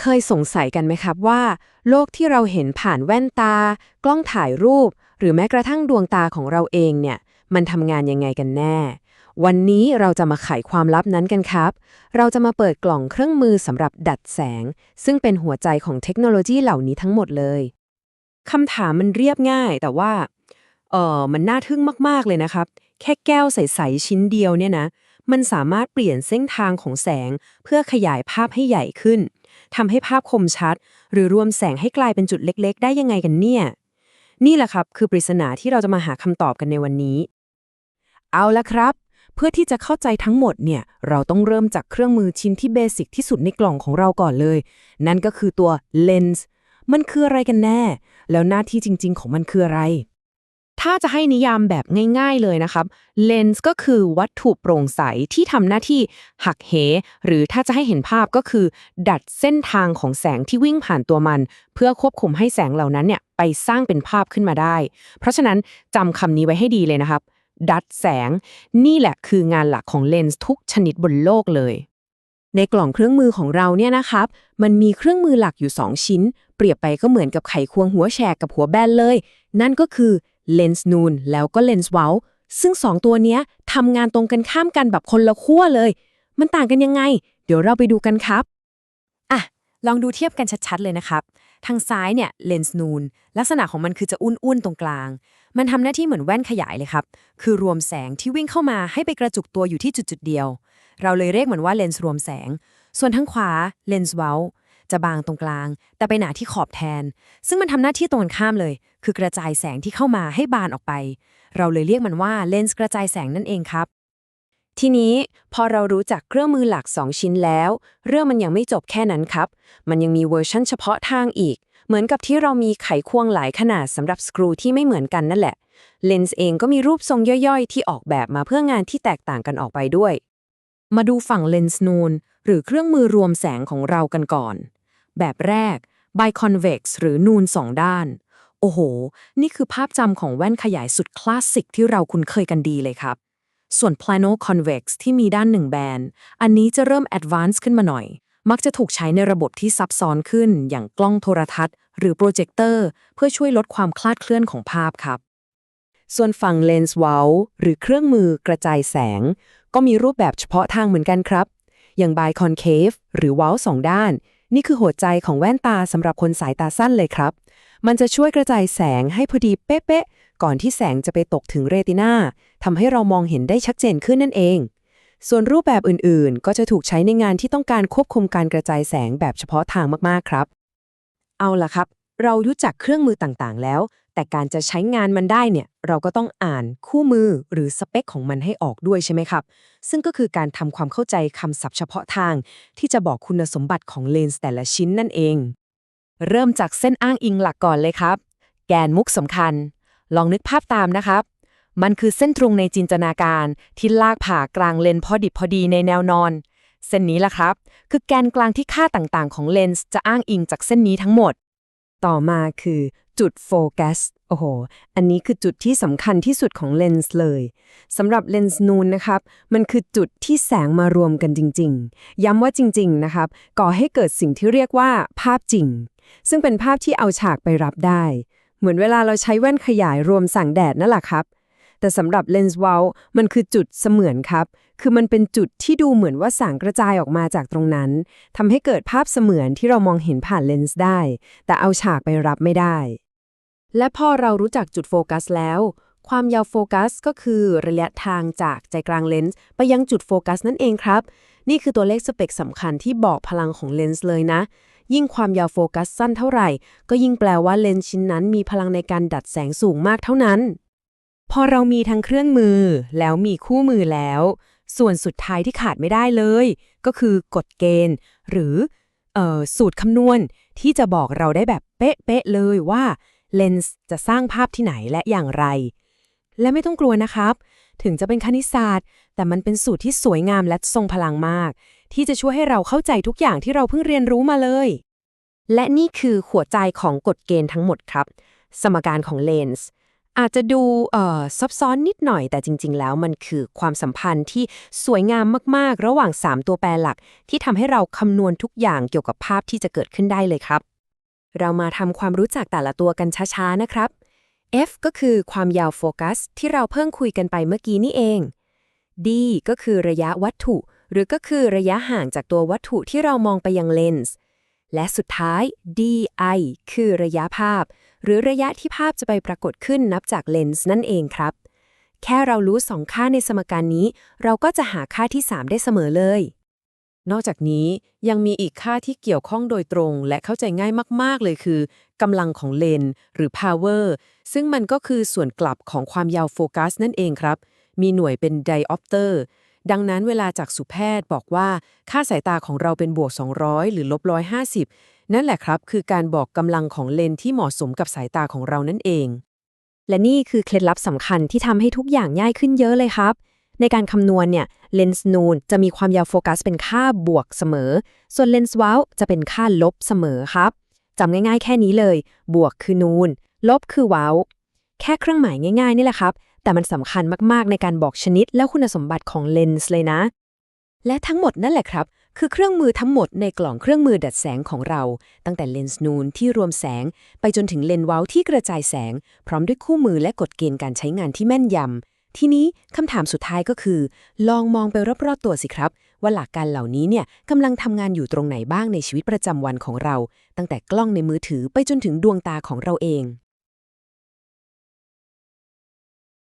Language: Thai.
เคยสงสัยกันไหมครับว่า โลกที่เราเห็นผ่านแว่นตา กล้องถ่ายรูป หรือแม้กระทั่งดวงตาของเราเองเนี่ย มันทำงานยังไงกันแน่ วันนี้เราจะมาไขความลับนั้นกันครับ เราจะมาเปิดกล่องเครื่องมือสำหรับดัดแสง ซึ่งเป็นหัวใจของเทคโนโลยีเหล่านี้ทั้งหมดเลยคำถามมันเรียบง่าย แต่ว่าเออมันน่าทึ่งมากๆเลยนะครับ แค่แก้วใสๆชิ้นเดียวเนี่ยนะ มันสามารถเปลี่ยนเส้นทางของแสงเพื่อขยายภาพให้ใหญ่ขึ้น ทำให้ภาพคมชัด หรือรวมแสงให้กลายเป็นจุดเล็กๆ ได้ยังไงกันเนี่ย นี่แหละครับคือปริศนาที่เราจะมาหาคำตอบกันในวันนี้ เอาละครับ เพื่อที่จะเข้าใจทั้งหมดเนี่ย เราต้องเริ่มจากเครื่องมือชิ้นที่เบสิกที่สุดในกล่องของเราก่อนเลย นั่นก็คือตัวเลนส์มันคืออะไรกันแน่ แล้วหน้าที่จริง ๆ ของมันคืออะไร ถ้าจะให้นิยามแบบง่าย ๆเลยนะครับ เลนส์ก็คือวัตถุโปร่งใสที่ทำหน้าที่หักเห หรือถ้าจะให้เห็นภาพก็คือ ดัดเส้นทางของแสงที่วิ่งผ่านตัวมัน เพื่อควบคุมให้แสงเหล่านั้นเนี่ยไปสร้างเป็นภาพขึ้นมาได้ เพราะฉะนั้นจำคำนี้ไว้ให้ดีเลยนะครับ ดัดแสง นี่แหละคืองานหลักของเลนส์ทุกชนิดบนโลกเลย ในกล่องเครื่องมือของเราเนี่ยนะครับ มันมีเครื่องมือหลักอยู่ 2 ชิ้น เปรียบไปก็เหมือนกับไขควงหัวแฉกกับหัวแบนเลย นั่นก็คือ เลนส์นูนแล้วก็เลนส์เว้าซึ่ง 2 ตัวเนี้ยทำงานตรงกันข้ามกันแบบคนละขั้วเลย มันต่างกันยังไง เดี๋ยวเราไปดูกันครับอะลองดูเทียบกันชัดๆเลยนะครับ ทางซ้ายเนี่ยเลนส์นูน ลักษณะของมันคือจะอุ้นๆตรงกลาง มันทำหน้าที่เหมือนแว่นขยายเลยครับ คือรวมแสงที่วิ่งเข้ามาให้ไปกระจุกตัวอยู่ที่จุดๆเดียว เราเลยเรียกมันว่าเลนส์รวมแสง ส่วนทางขวาเลนส์เว้าจะบางตรงกลาง แต่ไปหนาที่ขอบแทน ซึ่งมันทำหน้าที่ตรงกันข้ามเลย คือกระจายแสงที่เข้ามาให้บานออกไป เราเลยเรียกมันว่าเลนส์กระจายแสงนั่นเองครับ ทีนี้พอเรารู้จักเครื่องมือหลัก 2 ชิ้นแล้ว เรื่องมันยังไม่จบแค่นั้นครับ มันยังมีเวอร์ชันเฉพาะทางอีก เหมือนกับที่เรามีไขควงหลายขนาดสำหรับสกรูที่ไม่เหมือนกันนั่นแหละ เลนส์เองก็มีรูปทรงย่อยๆ ที่ออกแบบมาเพื่องานที่แตกต่างกันออกไปด้วย มาดูฝั่งเลนส์นูนหรือเครื่องมือรวมแสงของเรากันก่อน แบบแรก biconvex หรือนูนสองด้าน โอ้โห นี่คือภาพจำของแว่นขยายสุดคลาสสิกที่เราคุ้นเคยกันดีเลยครับ ส่วน plano convex ที่มีด้านหนึ่งแบน อันนี้จะเริ่ม advance ขึ้นมาหน่อย มักจะถูกใช้ในระบบที่ซับซ้อนขึ้น อย่างกล้องโทรทัศน์ หรือโปรเจคเตอร์ เพื่อช่วยลดความคลาดเคลื่อนของภาพครับ ส่วนฝั่งเลนส์เว้าหรือเครื่องมือกระจายแสง ก็มีรูปแบบเฉพาะทางเหมือนกันครับ อย่าง biconcave หรือเว้าสองด้าน นี่คือหัวใจของแว่นตาสำหรับคนสายตาสั้นเลยครับ มันจะช่วยกระจายแสงให้พอดีเป๊ะๆก่อนที่แสงจะไปตกถึงเรตินาทำให้เรามองเห็นได้ชัดเจนขึ้นนั่นเอง ส่วนรูปแบบอื่นๆ ก็จะถูกใช้ในงานที่ต้องการควบคุมการกระจายแสงแบบเฉพาะทางมากๆครับ เอาล่ะครับ เรารู้จักเครื่องมือต่างๆ แล้ว แต่การจะใช้งานมันได้เนี่ย เราก็ต้องอ่านคู่มือหรือสเปคของมันให้ออกด้วยใช่ไหมครับ ซึ่งก็คือการทำความเข้าใจคำศัพท์เฉพาะทาง ที่จะบอกคุณสมบัติของเลนส์แต่ละชิ้นนั่นเอง เริ่มจากเส้นอ้างอิงหลักก่อนเลยครับ แกนมุกสำคัญ ลองนึกภาพตามนะครับ มันคือเส้นตรงในจินตนาการที่ลากผ่ากลางเลนส์พอดิบพอดีในแนวนอน เส้นนี้ล่ะครับ คือแกนกลางที่ค่าต่างๆ ของเลนส์จะอ้างอิงจากเส้นนี้ทั้งหมด ต่อมาคือจุดโฟกัส โอ้โห อันนี้คือจุดที่สำคัญที่สุดของเลนส์เลย สำหรับเลนส์นูนนะครับ มันคือจุดที่แสงมารวมกันจริง ๆ ย้ำว่าจริง ๆ นะครับ ก่อให้เกิดสิ่งที่เรียกว่าภาพจริง ซึ่งเป็นภาพที่เอาฉากไปรับได้ เหมือนเวลาเราใช้แว่นขยายรวมสั่งแดดนั่นแหละครับ แต่สำหรับเลนส์เวลมันคือจุดเสมือนครับ คือมันเป็นจุดที่ดูเหมือนว่าแสงกระจายออกมาจากตรงนั้นทำให้เกิดภาพเสมือนที่เรามองเห็นผ่านเลนส์ได้ แต่เอาฉากไปรับไม่ได้ และพอเรารู้จักจุดโฟกัสแล้วความยาวโฟกัสก็คือระยะทางจากใจกลางเลนส์ไปยังจุดโฟกัสนั่นเองครับ นี่คือตัวเลขสเปคสำคัญที่บอกพลังของเลนส์เลยนะ ยิ่งความยาวโฟกัสสั้นเท่าไหร่ ก็ยิ่งแปลว่าเลนส์ชิ้นนั้นมีพลังในการดัดแสงสูงมากเท่านั้น พอเรามีทั้งเครื่องมือ แล้วมีคู่มือแล้ว ส่วนสุดท้ายที่ขาดไม่ได้เลย ก็คือกฎเกณฑ์ หรือออสูตรคำนวณที่จะบอกเราได้แบบเป๊ะๆเลยว่าเลนส์จะสร้างภาพที่ไหนและอย่างไร และไม่ต้องกลัวนะครับ ถึงจะเป็นคณิตศาสตร์ แต่มันเป็นสูตรที่สวยงามและทรงพลังมาก ที่จะช่วยให้เราเข้าใจทุกอย่างที่เราเพิ่งเรียนรู้มาเลย และนี่คือหัวใจของกฎเกณฑ์ทั้งหมดครับ สมการของเลนส์อาจจะดูเอ่อซับซ้อนนิดหน่อยแต่จริง ๆ แล้วมันคือความสัมพันธ์ที่สวยงามมากๆ ระหว่าง 3 ตัวแปรหลัก ที่ทำให้เราคำนวณทุกอย่างเกี่ยวกับภาพที่จะเกิดขึ้นได้เลยครับ เรามาทำความรู้จักแต่ละตัวกันช้าๆนะครับ F ก็คือความยาวโฟกัส ที่เราเพิ่งคุยกันไปเมื่อกี้นี่เอง D ก็คือระยะวัตถุ หรือก็คือระยะห่างจากตัววัตถุที่เรามองไปยังเลนส์และสุดท้าย DI คือระยะภาพ หรือระยะที่ภาพจะไปปรากฏขึ้นนับจากเลนส์นั่นเองครับ แค่เรารู้สองค่าในสมการนี้ เราก็จะหาค่าที่ 3 ได้เสมอเลย นอกจากนี้ยังมีอีกค่าที่เกี่ยวข้องโดยตรง และเข้าใจง่ายมาก ๆ เลยคือกำลังของเลนส์หรือ power ซึ่งมันก็คือส่วนกลับของความยาวโฟกัสนั่นเองครับ มีหน่วยเป็น diopter ดั ดังนั้นเวลาจากสุแพทย์บอกว่าค่าสายตาของเราเป็นบวก 200 หรือลบ 150 นั่นแหละครับ คือการบอกกำลังของเลนส์ที่เหมาะสมกับสายตาของเรานั่นเอง และนี่คือเคล็ดลับสำคัญที่ทำให้ทุกอย่างง่ายขึ้นเยอะเลยครับ ในการคำนวณเนี่ยเลนส์นูนจะมีความยาวโฟกัสเป็นค่าบวกเสมอ ส่วนเลนส์ว้าวจะเป็นค่าลบเสมอครับจำง่ายๆ แค่นี้เลย บวกคือนูน ลบคือว้าว แค่เครื่องหมายง่ายๆ นี่แหละครับ แต่มันสำคัญมากๆในการบอกชนิดและคุณสมบัติของเลนส์เลยนะ และทั้งหมดนั่นแหละครับ คือเครื่องมือทั้งหมดในกล่องเครื่องมือดัดแสงของเรา ตั้งแต่เลนส์นูนที่รวมแสง ไปจนถึงเลนส์ว้าที่กระจายแสง พร้อมด้วยคู่มือและกฎเกณฑ์การใช้งานที่แม่นยำทีนี้คำถามสุดท้ายก็คือ ลองมองไปรอบๆตัวสิครับว่าหลักการเหล่านี้เนี่ยกำลังทำงานอยู่ตรงไหนบ้างในชีวิตประจำวันของเรา ตั้งแต่กล้องในมือถือไปจนถึงดวงตาของเราเอง